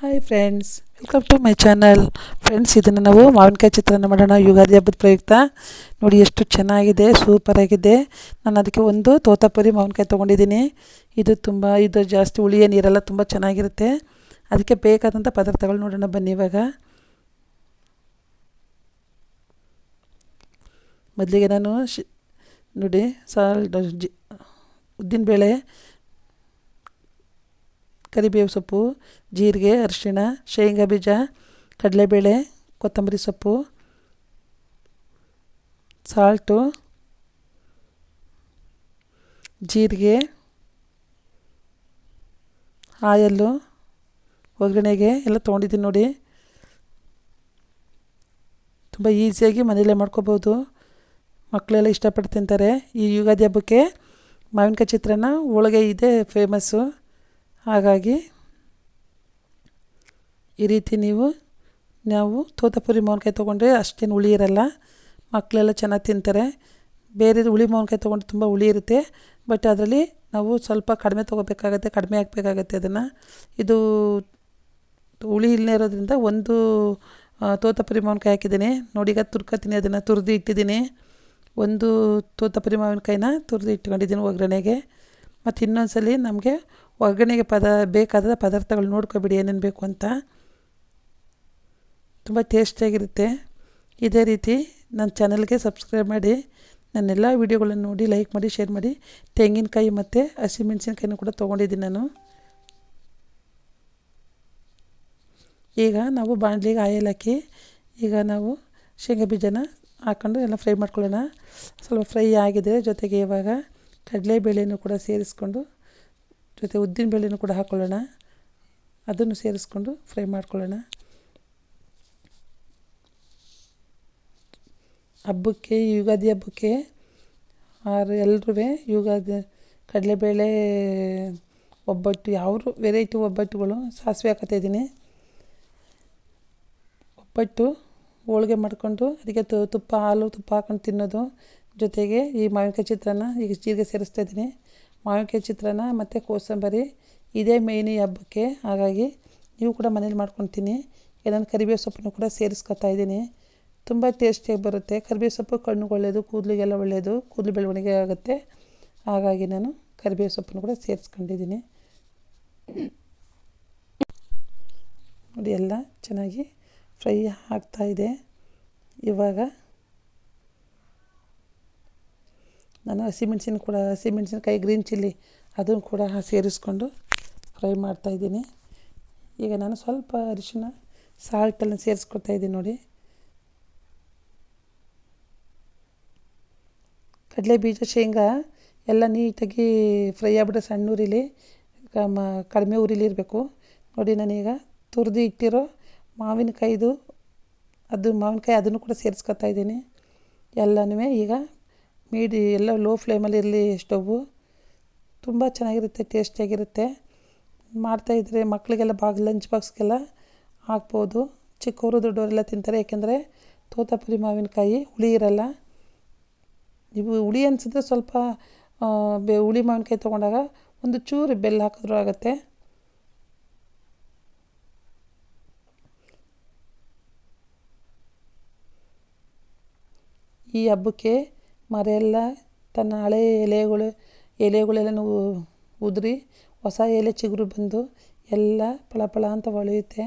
Hi friends welcome to my channel friends ಇದನ್ನು ನಾವು ಮಾವಿನಕಾಯಿ ಚಿತ್ರಾನ್ನ ಮಾಡೋಣ. ಯುಗಾದಿ ಹಬ್ಬದ ಪ್ರಯುಕ್ತ. ನೋಡಿ ಎಷ್ಟು ಚೆನ್ನಾಗಿದೆ ಸೂಪರಾಗಿದೆ ನಾನು ಅದಕ್ಕೆ ಒಂದು ತೋತಾಪುರಿ ಮಾವಿನಕಾಯಿ ತೊಗೊಂಡಿದ್ದೀನಿ. ಇದು ತುಂಬ, ಇದು ಜಾಸ್ತಿ ಉಳಿಯ ನೀರೆಲ್ಲ ತುಂಬ ಚೆನ್ನಾಗಿರುತ್ತೆ. ಅದಕ್ಕೆ ಬೇಕಾದಂಥ ಪದಾರ್ಥಗಳು ನೋಡೋಣ ಬನ್ನಿ ಇವಾಗ. ಮೊದಲಿಗೆ ನಾನು ಶಿ, ನೋಡಿ, ಸಾಲ್ಟ್, ಜಿ ಉದ್ದಿನಬೇಳೆ ಕರಿಬೇವು ಸೊಪ್ಪು, ಜೀರಿಗೆ, ಅರಿಶಿಣ, ಶೇಂಗಾ ಬೀಜ, ಕಡಲೆಬೇಳೆ, ಕೊತ್ತಂಬರಿ ಸೊಪ್ಪು ಸಾಲ್ಟು ಜೀರಿಗೆ, ಆಯಲ್ಲು, ಒಗ್ಗರಣೆಗೆ ಎಲ್ಲ ತೊಗೊಂಡಿದ್ದೀನಿ ನೋಡಿ. ತುಂಬ ಈಸಿಯಾಗಿ ಮನೆಯಲ್ಲೇ ಮಾಡ್ಕೋಬೋದು. ಮಕ್ಕಳೆಲ್ಲ ಇಷ್ಟಪಟ್ಟು ತಿಂತಾರೆ. ಈ ಯುಗಾದಿ ಹಬ್ಬಕ್ಕೆ ಮಾವಿನಕಾಯಿ ಚಿತ್ರಾನ್ನ, ಹೋಳಿಗೆ ಇದೆ ಫೇಮಸ್ಸು ಹಾಗಾಗಿ ಈ ರೀತಿ ನೀವು, ನಾವು ತೋತಾಪುರಿ ಮಾವಿನಕಾಯಿ ತೊಗೊಂಡ್ರೆ ಅಷ್ಟೇನು ಹುಳಿ ಇರಲ್ಲ. ಮಕ್ಕಳೆಲ್ಲ ಚೆನ್ನಾಗಿ ತಿಂತಾರೆ. ಬೇರೆ ಹುಳಿ ಮಾವಿನಕಾಯಿ ತೊಗೊಂಡ್ರೆ ತುಂಬ ಹುಳಿ ಇರುತ್ತೆ. ಬಟ್ ಅದರಲ್ಲಿ ನಾವು ಸ್ವಲ್ಪ ಕಡಿಮೆ ತೊಗೋಬೇಕಾಗತ್ತೆ, ಕಡಿಮೆ ಹಾಕಬೇಕಾಗತ್ತೆ ಅದನ್ನು. ಇದು ಹುಳಿ ಇಲ್ಲದೇ ಇರೋದ್ರಿಂದ ಒಂದು ತೋತಾಪುರಿ ಮಾವಿನಕಾಯಿ ಹಾಕಿದ್ದೀನಿ. ನೋಡಿ, ಈಗ ತುರ್ಕೊತೀನಿ ಅದನ್ನು, ತುರಿದು ಇಟ್ಟಿದ್ದೀನಿ. ಒಂದು ತೋತಾಪುರಿ ಮಾವಿನಕಾಯಿನ ತುರಿದು ಇಟ್ಕೊಂಡಿದ್ದೀನಿ ಒಗ್ಗರಣೆಗೆ. ಮತ್ತು ಇನ್ನೊಂದ್ಸಲಿ ನಮಗೆ ಒಗ್ಗರಣೆಗೆ ಪದ, ಬೇಕಾದ ಪದಾರ್ಥಗಳು ನೋಡ್ಕೊಬಿಡಿ ಏನೇನು ಬೇಕು ಅಂತ. ತುಂಬ ಟೇಸ್ಟಿಯಾಗಿರುತ್ತೆ ಇದೇ ರೀತಿ ನನ್ನ ಚಾನಲ್ಗೆ ಸಬ್ಸ್ಕ್ರೈಬ್ ಮಾಡಿ ನನ್ನೆಲ್ಲ ವೀಡಿಯೋಗಳನ್ನು ನೋಡಿ ಲೈಕ್ ಮಾಡಿ ಶೇರ್ ಮಾಡಿ, ತೆಂಗಿನಕಾಯಿ ಮತ್ತು ಹಸಿಮೆಣಸಿನ್ಕಾಯಿನೂ ಕೂಡ ತೊಗೊಂಡಿದ್ದೀನಿ ನಾನು. ಈಗ ನಾವು ಬಾಣಲಿಗೆ ಆಯಿಲ್ ಹಾಕಿ, ಈಗ ನಾವು ಶೇಂಗಾ ಬೀಜನ ಹಾಕ್ಕೊಂಡು ಎಲ್ಲ ಫ್ರೈ ಮಾಡ್ಕೊಳ್ಳೋಣ. ಸ್ವಲ್ಪ ಫ್ರೈ ಆಗಿದೆ ಜೊತೆಗೆ ಇವಾಗ ಕಡಲೆಬೇಳೆನೂ ಕೂಡ ಸೇರಿಸ್ಕೊಂಡು, ಜೊತೆ ಉದ್ದಿನ ಬೇಳೆನೂ ಕೂಡ ಹಾಕ್ಕೊಳ್ಳೋಣ ಅದನ್ನು ಸೇರಿಸ್ಕೊಂಡು ಫ್ರೈ ಮಾಡ್ಕೊಳ್ಳೋಣ. ಹಬ್ಬಕ್ಕೆ, ಯುಗಾದಿ ಹಬ್ಬಕ್ಕೆ ಆರು ಎಲ್ಲರೂ ಯುಗಾದಿ ಕಡಲೆಬೇಳೆ ಒಬ್ಬಟ್ಟು ಯಾವ್ದು ವೆರೈಟಿ ಒಬ್ಬಟ್ಟುಗಳು ಸಾಸಿವೆ ಹಾಕತ್ತಿದ್ದೀನಿ ಒಬ್ಬಟ್ಟು ಹೋಳಿಗೆ ಮಾಡಿಕೊಂಡು, ಅದಕ್ಕೆ ತುಪ್ಪ ಹಾಲು ತುಪ್ಪ ಹಾಕೊಂಡು ತಿನ್ನೋದು. ಜೊತೆಗೆ ಈ ಮಾವಿನಕಾಯಿ ಚಿತ್ರಾನ್ನ ಈಗ ಜೀರಿಗೆ ಸೇರಿಸ್ತಾ ಇದ್ದೀನಿ. ಮಾವಿನಕಾಯಿ ಚಿತ್ರಾನ್ನ ಮತ್ತು ಕೋಸಂಬರಿ, ಇದೇ ಮೇಯ್ನ್ ಈ ಹಬ್ಬಕ್ಕೆ. ಹಾಗಾಗಿ ನೀವು ಕೂಡ ಮನೇಲಿ ಮಾಡ್ಕೊತೀನಿ. ನಾನು ಕರಿಬೇವು ಸೊಪ್ಪನ್ನು ಕೂಡ ಸೇರಿಸ್ಕೊತಾ ಇದ್ದೀನಿ. ತುಂಬ ಟೇಸ್ಟಿಯಾಗಿ ಬರುತ್ತೆ. ಕರಿಬೇವು ಸೊಪ್ಪು ಕಣ್ಣು ಒಳ್ಳೆಯದು ಕೂದಲಿಗೆಲ್ಲ ಒಳ್ಳೆಯದು ಕೂದಲು ಬೆಳವಣಿಗೆ ಆಗುತ್ತೆ. ಹಾಗಾಗಿ ನಾನು ಕರಿಬೇವು ಸೊಪ್ಪನ್ನು ಕೂಡ ಸೇರಿಸ್ಕೊಂಡಿದ್ದೀನಿ. ನೋಡಿ, ಎಲ್ಲ ಚೆನ್ನಾಗಿ ಫ್ರೈ ಆಗ್ತಾಯಿದೆ ಇವಾಗ ನಾನು ಹಸಿಮೆಣ್ಸಿನ ಕೂಡ ಹಸಿಮೆಣ್ಸಿನ್ಕಾಯಿ ಗ್ರೀನ್ ಚಿಲ್ಲಿ ಅದನ್ನು ಕೂಡ ಸೇರಿಸ್ಕೊಂಡು ಫ್ರೈ ಮಾಡ್ತಾಯಿದ್ದೀನಿ ಈಗ ನಾನು ಸ್ವಲ್ಪ ಅರಿಶಿನ ಸಾಲ್ಟನ್ನು ಸೇರಿಸ್ಕೊಳ್ತಾ ಇದ್ದೀನಿ ನೋಡಿ. ಕಡಲೆ ಬೀಜ ಶೇಂಗಾ ಎಲ್ಲ ನೀಟಾಗಿ ಫ್ರೈ ಆಗ್ಬಿಟ್ಟು ಸಣ್ಣ ಉರಿಲಿ ಕಡಿಮೆ ಉರಿಲಿ ಇರಬೇಕು. ನೋಡಿ ನಾನೀಗ ತುರಿದು ಇಟ್ಟಿರೋ ಮಾವಿನಕಾಯಿದು, ಅದು ಮಾವಿನಕಾಯಿ ಅದನ್ನು ಕೂಡ ಸೇರಿಸ್ಕೊತಾ ಇದ್ದೀನಿ. ಎಲ್ಲನೂ ಈಗ ಮೀಡಿ ಎಲ್ಲ ಲೋ ಫ್ಲೇಮಲ್ಲಿ ಇರಲಿ ಸ್ಟೌವು ತುಂಬ ಚೆನ್ನಾಗಿರುತ್ತೆ ಟೇಸ್ಟಿಯಾಗಿರುತ್ತೆ ಮಾಡ್ತಾಯಿದ್ರೆ ಮಕ್ಕಳಿಗೆಲ್ಲ ಬಾಗ್ ಲಂಚ್ ಬಾಕ್ಸ್ಗೆಲ್ಲ ಹಾಕ್ಬೋದು. ಚಿಕ್ಕವರು ದೊಡ್ಡವರೆಲ್ಲ ತಿಂತಾರೆ ಏಕೆಂದರೆ ತೋತಾಪುರಿ ಮಾವಿನಕಾಯಿ, ಹುಳಿ ಇರಲ್ಲ. ನೀವು ಹುಳಿ ಅನಿಸಿದ್ರೆ ಸ್ವಲ್ಪ ಬೆ, ಹುಳಿ ಮಾವಿನಕಾಯಿ ತೊಗೊಂಡಾಗ ಒಂದು ಚೂರು ಬೆಲ್ಲ ಹಾಕಿದ್ರೂ ಆಗುತ್ತೆ. ಈ ಹಬ್ಬಕ್ಕೆ ಮರ ಎಲ್ಲ ತನ್ನ ಹಳೆ ಎಲೆಗಳು, ಎಲೆಗಳೆಲ್ಲ ಉದುರಿ ಹೊಸ ಎಲೆ ಚಿಗುರು ಬಂದು ಎಲ್ಲ ಫಳ ಫಳ ಅಂತ ಹೊಳೆಯುತ್ತೆ.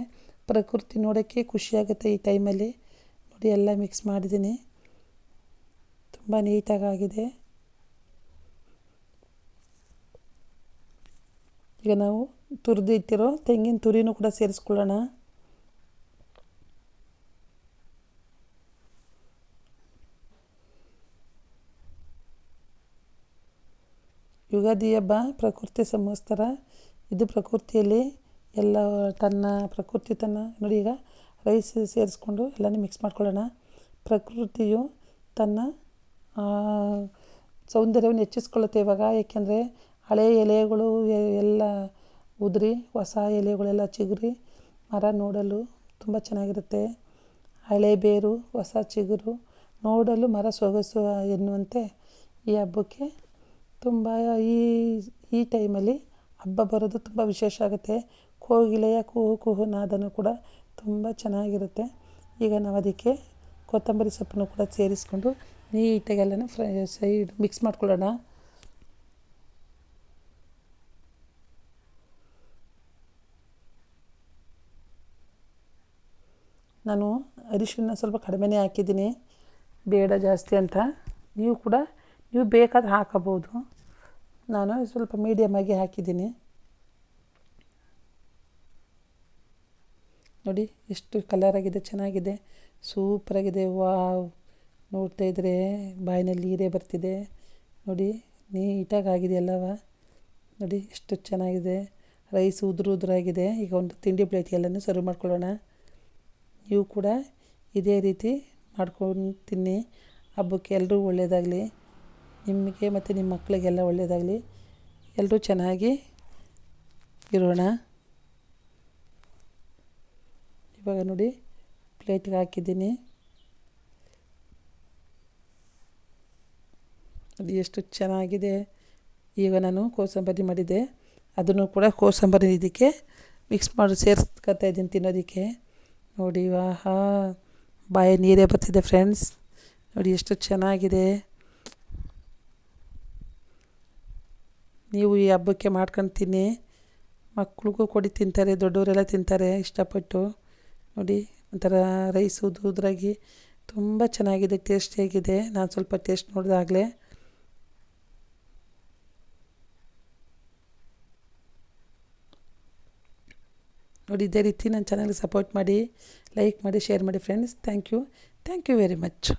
ಪ್ರಕೃತಿ ನೋಡೋಕ್ಕೆ ಖುಷಿಯಾಗುತ್ತೆ ಈ ಟೈಮಲ್ಲಿ. ನೋಡಿ, ಎಲ್ಲ ಮಿಕ್ಸ್ ಮಾಡಿದ್ದೀನಿ. ತುಂಬ ನೀಟಾಗಾಗಿದೆ ಈಗ ನಾವು ತುರಿದಿಟ್ಟಿರೋ ತೆಂಗಿನ ತುರಿನೂ ಕೂಡ ಸೇರಿಸ್ಕೊಳ್ಳೋಣ. ಯುಗಾದಿ ಹಬ್ಬ ಪ್ರಕೃತಿ ಸಂವತ್ಸರ ಇದು ಪ್ರಕೃತಿಯಲ್ಲಿ ಎಲ್ಲ ತನ್ನ ಪ್ರಕೃತಿ ತನ್ನ ನೋಡಿ ಈಗ ರೈಸ್ ಸೇರಿಸ್ಕೊಂಡು ಎಲ್ಲನೂ ಮಿಕ್ಸ್ ಮಾಡ್ಕೊಳ್ಳೋಣ. ಪ್ರಕೃತಿಯು ತನ್ನ ಸೌಂದರ್ಯವನ್ನು ಹೆಚ್ಚಿಸ್ಕೊಳ್ಳುತ್ತೆ ಇವಾಗ. ಏಕೆಂದರೆ ಹಳೆ ಎಲೆಗಳು ಎಲ್ಲ ಉದುರಿ, ಹೊಸ ಎಲೆಗಳೆಲ್ಲ ಚಿಗುರಿ, ಮರ ನೋಡಲು ತುಂಬ ಚೆನ್ನಾಗಿರುತ್ತೆ. ಹಳೆ ಬೇರು, ಹೊಸ ಚಿಗುರು ನೋಡಲು ಮರ ಸೊಗಸು ಎನ್ನುವಂತೆ ಈ ಹಬ್ಬಕ್ಕೆ ತುಂಬ ಈ ಈ ಟೈಮಲ್ಲಿ ಹಬ್ಬ ಬರೋದು ತುಂಬ ವಿಶೇಷ ಆಗುತ್ತೆ. ಕೋಗಿಲೆಯ ಕುಹು ಕುಹು ನಾದನೂ ಕೂಡ ತುಂಬ ಚೆನ್ನಾಗಿರುತ್ತೆ. ಈಗ ನಾವು ಅದಕ್ಕೆ ಕೊತ್ತಂಬರಿ ಸೊಪ್ಪನ್ನು ಕೂಡ ಸೇರಿಸ್ಕೊಂಡು ನೀಟಾಗಿ ಎಲ್ಲನೂ ಫ್ರೈ ಸೈಡ್ ಮಿಕ್ಸ್ ಮಾಡ್ಕೊಳ್ಳೋಣ. ನಾನು ಅರಿಶಿನ ಸ್ವಲ್ಪ ಕಡಿಮೆನೇ ಹಾಕಿದ್ದೀನಿ. ಬೇಡ ಜಾಸ್ತಿ ಅಂತ. ನೀವು ಕೂಡ ನೀವು ಬೇಕಾದ್ರೆ ಹಾಕಬಹುದು ನಾನು ಸ್ವಲ್ಪ ಮೀಡಿಯಮಾಗಿ ಹಾಕಿದ್ದೀನಿ. ನೋಡಿ, ಎಷ್ಟು ಕಲರಾಗಿದೆ ಚೆನ್ನಾಗಿದೆ. ಸೂಪರಾಗಿದೆ ವಾವ್ ನೋಡ್ತಾ ಇದ್ದರೆ ಬಾಯಿನಲ್ಲಿ ನೀರೇ ಬರ್ತಿದೆ. ನೋಡಿ ನೀಟಾಗಿ ಆಗಿದೆ ಎಲ್ಲವ ನೋಡಿ, ಎಷ್ಟು ಚೆನ್ನಾಗಿದೆ. ರೈಸ್ ಉದುರು ಉದುರಾಗಿದೆ ಈಗ ಒಂದು ತಿಂಡಿ ಪ್ಲೇಟ್ಗೆಲ್ಲನೂ ಸರ್ವ್ ಮಾಡ್ಕೊಳ್ಳೋಣ. ನೀವು ಕೂಡ ಇದೇ ರೀತಿ ಮಾಡ್ಕೊಂಡು ತಿನ್ನಿ ಹಬ್ಬಕ್ಕೆ ಎಲ್ಲರೂ ಒಳ್ಳೆಯದಾಗಲಿ ನಿಮಗೆ ಮತ್ತು ನಿಮ್ಮ ಮಕ್ಕಳಿಗೆಲ್ಲ ಒಳ್ಳೆಯದಾಗಲಿ. ಎಲ್ಲರೂ ಚೆನ್ನಾಗಿ ಇರೋಣ. ಇವಾಗ ನೋಡಿ, ಪ್ಲೇಟ್ಗೆ ಹಾಕಿದ್ದೀನಿ. ಅದು ಎಷ್ಟು ಚೆನ್ನಾಗಿದೆ. ಈಗ ನಾನು ಕೋಸಂಬರಿ ಮಾಡಿದ್ದೆ. ಅದನ್ನು ಕೂಡ ಕೋಸಂಬರಿ ಇದಕ್ಕೆ ಮಿಕ್ಸ್ ಮಾಡಿ ಸೇರಿಸ್ಕೊತಾ ಇದ್ದೀನಿ ತಿನ್ನೋದಕ್ಕೆ. ನೋಡಿ ವಾಹ ಬಾಯ ನೀರೇ ಬರ್ತಿದೆ ಫ್ರೆಂಡ್ಸ್ ನೋಡಿ, ಎಷ್ಟು ಚೆನ್ನಾಗಿದೆ. ನೀವು ಈ ಹಬ್ಬಕ್ಕೆ ಮಾಡ್ಕೊಂಡು ತಿನ್ನಿ. ಮಕ್ಳಿಗೂ ಕೊಡಿ ತಿಂತಾರೆ, ದೊಡ್ಡವರೆಲ್ಲ ತಿಂತಾರೆ, ಇಷ್ಟಪಟ್ಟು. ನೋಡಿ, ಒಂಥರ ರೈಸು ಉದು ಉದ್ರಾಗಿ ತುಂಬ ಚೆನ್ನಾಗಿದೆ ಟೇಸ್ಟಿಯಾಗಿದೆ ನಾನು ಸ್ವಲ್ಪ ಟೇಸ್ಟ್ ನೋಡಿದಾಗಲೇ. ನೋಡಿ, ಇದೇ ರೀತಿ ನನ್ನ ಚಾನಲ್ಗೆ ಸಪೋರ್ಟ್ ಮಾಡಿ ಲೈಕ್ ಮಾಡಿ ಶೇರ್ ಮಾಡಿ friends thank you thank you very much